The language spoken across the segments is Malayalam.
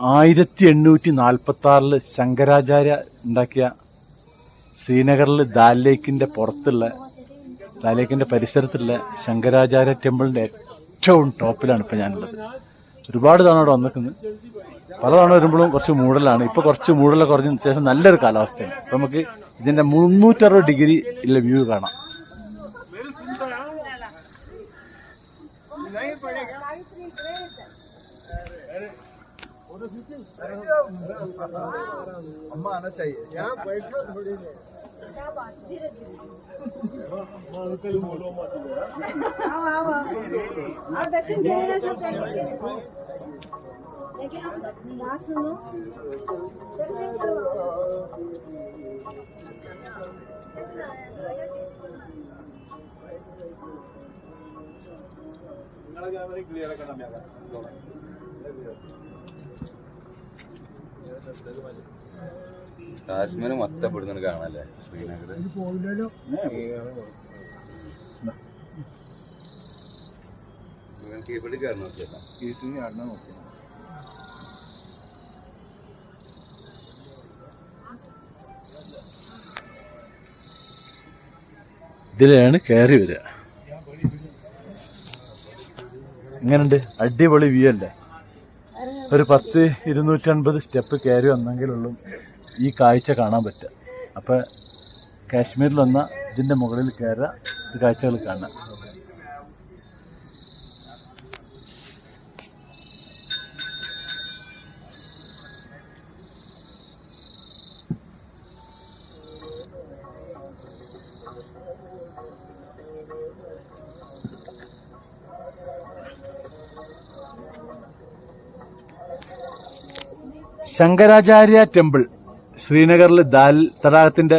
ആയിരത്തി എണ്ണൂറ്റി നാൽപ്പത്തി ആറിൽ ശങ്കരാചാര്യ ഉണ്ടാക്കിയ ശ്രീനഗറിൽ ദാൽ ലേക്കിന്റെ പുറത്തുള്ള ദാൽ ലേക്കിന്റെ പരിസരത്തുള്ള ശങ്കരാചാര്യ ടെമ്പിളിന്റെ ഏറ്റവും ടോപ്പിലാണ് ഇപ്പൊ ഞാനുള്ളത്. ഒരുപാട് തവണ അവിടെ വന്നിരിക്കുന്നത് പല തവണ വരുമ്പോഴും കുറച്ച് മൂടലാണ്. ഇപ്പൊ കുറച്ച് മൂടലൊക്കെ കുറഞ്ഞതിന് ശേഷം നല്ലൊരു കാലാവസ്ഥയാണ്. അപ്പോൾ നമുക്ക് ഇതിന്റെ മുന്നൂറ്ററുപത് ഡിഗ്രി ഉള്ള വ്യൂ കാണാം. अम्मा आना चाहिए यहाँ बैठो थोड़ी देर क्या बात धीरे धीरे बोलो मत आओ आओ आओ और दक्षिण देना सब लेकिन हम ना सुनो നിങ്ങളെ ക്യാമറ ക്ലിയർ ആക്കണം ഞാൻ കാശ്മീർ മൊത്തം ഇവിടുന്ന് കാണാല്ലേ? ശ്രീനഗർ. ഇവിടെ കയറി നോക്കിയല്ലോ ഇതിലാണ് കയറി വരിക. എങ്ങനെയുണ്ട് അടിപൊളി വ്യൂ അല്ലേ? ഒരു പത്ത് ഇരുന്നൂറ്റൻപത് സ്റ്റെപ്പ് കയറി വന്നെങ്കിലുള്ളൂ ഈ കാഴ്ച കാണാൻ പറ്റുക. അപ്പോൾ കാശ്മീരിൽ വന്ന ഇതിന്റെ മുകളിൽ കയറുക ഇത് കാഴ്ചകൾ കാണാം ശങ്കരാചാര്യ ടെമ്പിൾ ശ്രീനഗറിൽ ദാൽ തടാകത്തിന്റെ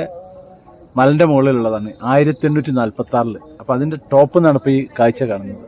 മലന്റെ മുകളിലുള്ളതാണ് ആയിരത്തി എണ്ണൂറ്റി നാൽപ്പത്തി ആറിൽ അപ്പൊ അതിന്റെ ടോപ്പ് ഇപ്പൊ ഈ കാഴ്ച കാണുന്നത്.